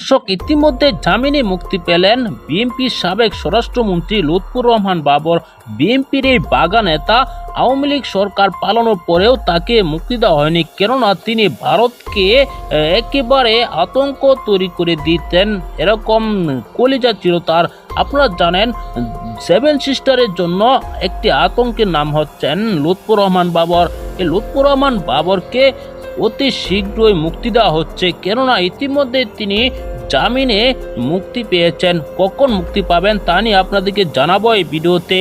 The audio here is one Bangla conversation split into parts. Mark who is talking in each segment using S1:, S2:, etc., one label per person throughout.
S1: দর্শক, ইতিমধ্যে জামিনে মুক্তি পেলেন বিএনপির সাবেক স্বরাষ্ট্রমন্ত্রী লুৎফুর রহমান বাবর। বিএনপির এই বাগা নেতা আওয়ামী লীগ সরকার পালানোর পরেও তাকে মুক্তি দেওয়া হয়নি। কেননা তিনি ভারতকে একেবারে আতঙ্ক তৈরি করে দিতেন। এরকম কলিজা ছিল তার আপনারা জানেন, সেভেন সিস্টারের জন্য একটি আতঙ্কের নাম হচ্ছেন লুৎফুর রহমান বাবর। এই লুৎফুর রহমান বাবরকে অতি শীঘ্রই মুক্তি দেওয়া হচ্ছে। কেননা ইতিমধ্যে তিনি জামিনে মুক্তি পেয়েছেন। কখন মুক্তি পাবেন তা নিয়ে আপনাদেরকে জানাব এই ভিডিওতে।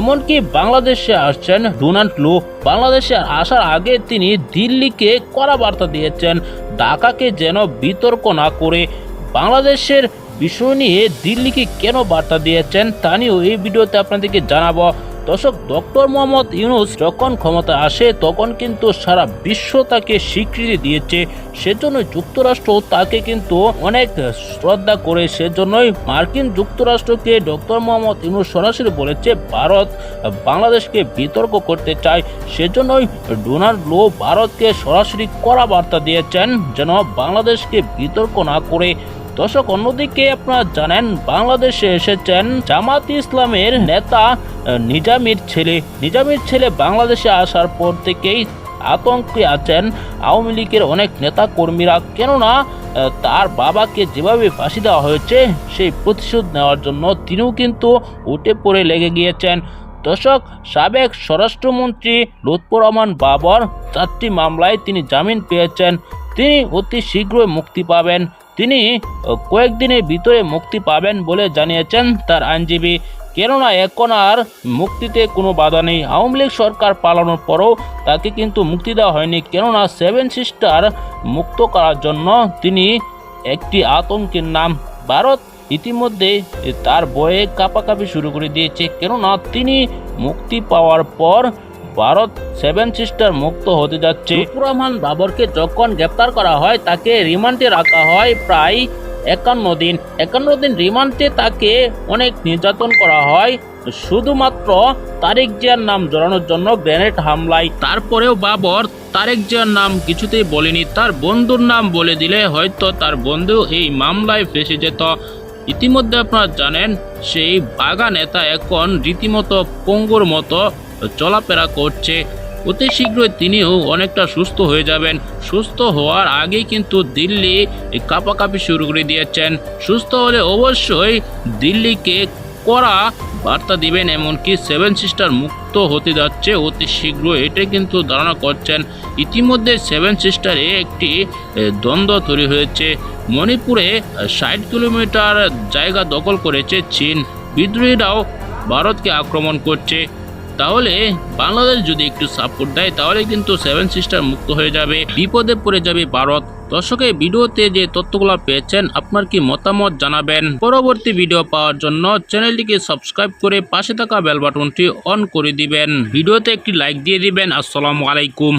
S1: এমনকি বাংলাদেশে আসছেন ডোনাল্ড লু। বাংলাদেশে আসার আগে তিনি দিল্লিকে কড়া বার্তা দিয়েছেন, ঢাকাকে যেন বিতর্ক না করে। বাংলাদেশের বিষয় নিয়ে দিল্লিকে কেন বার্তা দিয়েছেন তা নিয়েও এই ভিডিওতে আপনাদেরকে জানাব। দর্শক, ডক্টর মোহাম্মদ ইউনুস যখন ক্ষমতা আসে, তখন কিন্তু সারা বিশ্ব তাকে স্বীকৃতি দিয়েছে। সেজন্য যুক্তরাষ্ট্র তাকে কিন্তু অনেক শ্রদ্ধা করে, সেজন্যই মার্কিন যুক্তরাষ্ট্রকে ডক্টর মোহাম্মদ ইউনুস সরাসরি বলেছে, ভারত বাংলাদেশকে বিতর্ক করতে চায়। সেজন্যই ডোনাল্ড লো ভারতকে সরাসরি কড়া বার্তা দিয়েছেন, যেন বাংলাদেশকে বিতর্ক না করে দর্শক, অন্যদিকে আপনারা জানেন, বাংলাদেশে এসেছেন জামাত ইসলামের নেতা নিজামির ছেলে। নিজামির ছেলে বাংলাদেশে আসার পর থেকেই আতঙ্কে আছেন আওয়ামী লীগের অনেক নেতা কর্মীরা কেননা তার বাবাকে যেভাবে ফাঁসি দেওয়া হয়েছে, সেই প্রতিশোধ নেওয়ার জন্য তিনিও কিন্তু উঠে পড়ে লেগে গিয়েছেন। দর্শক, সাবেক স্বরাষ্ট্রমন্ত্রী লুৎফুর রহমান বাবর চারটি মামলায় তিনি জামিন পেয়েছেন। তিনি অতি শীঘ্রই মুক্তি পাবেন। তিনি কয়েকদিনের ভিতরে মুক্তি পাবেন বলে জানিয়েছেন তার আইনজীবী। কেননা এখন আর মুক্তিতে কোনো বাধা নেই। আওয়ামী লীগ সরকার পালানোর পরও তাকে কিন্তু মুক্তি দেওয়া হয়নি। কেননা সেভেন সিস্টার মুক্ত করার জন্য তিনি একটি আতঙ্কের নাম। ভারত ইতিমধ্যে তার বয়ে কাপাকাপি শুরু করে দিয়েছে। কেননা তিনি মুক্তি পাওয়ার পর ভারত সেভেন সিস্টার মুক্ত হতে যাচ্ছে। রহমান বাবরকে যখন গ্রেপ্তার করা হয়, তাকে রিমান্ডে রাখা হয় প্রায় একান্ন দিন। একান্ন দিন রিমান্ডে তাকে অনেক নির্যাতন করা হয়। শুধুমাত্র তারেক জিয়ার নাম জড়ানোর জন্য গ্রেনেড হামলায়। তারপরেও বাবর তারেক জিয়ার নাম কিছুতেই বলেনি। তার বন্ধুর নাম বলে দিলে হয়তো তার বন্ধু এই মামলায় ফেসে যেত। ইতিমধ্যে আপনারা জানেন, সেই বাগা নেতা এখন রীতিমতো পঙ্গুর মতো চলাফেরা করছে। অতি শীঘ্রই তিনিও অনেকটা সুস্থ হয়ে যাবেন। সুস্থ হওয়ার আগেই কিন্তু দিল্লি কাঁপাকাঁপি শুরু করে দিয়েছেন। সুস্থ হলে অবশ্যই দিল্লিকে করা বার্তা দিবেন, এমনকি সেভেন সিস্টার মুক্ত হতে যাচ্ছে অতি শীঘ্র এটাই কিন্তু ধারণা করছেন। ইতিমধ্যে সেভেন সিস্টারে একটি দ্বন্দ্ব তৈরি হয়েছে। মণিপুরে ষাট কিলোমিটার জায়গা দখল করেছে চীন। বিদ্রোহীরাও ভারতকে আক্রমণ করছে। তাহলে বাংলাদেশ যদি একটু সাপোর্ট দেয়, তাহলে কিন্তু সেভেন সিস্টার মুক্ত হয়ে যাবে, বিপদে পড়ে যাবে ভারত। দর্শকের ভিডিওতে যে তথ্যগুলো পেয়েছেন, আপনার কি মতামত জানাবেন? পরবর্তী ভিডিও পাওয়ার জন্য চ্যানেলটিকে সাবস্ক্রাইব করে পাশে থাকা বেল বাটনটি অন করে দিবেন। ভিডিওতে একটি লাইক দিয়ে দিবেন। আসসালামু আলাইকুম।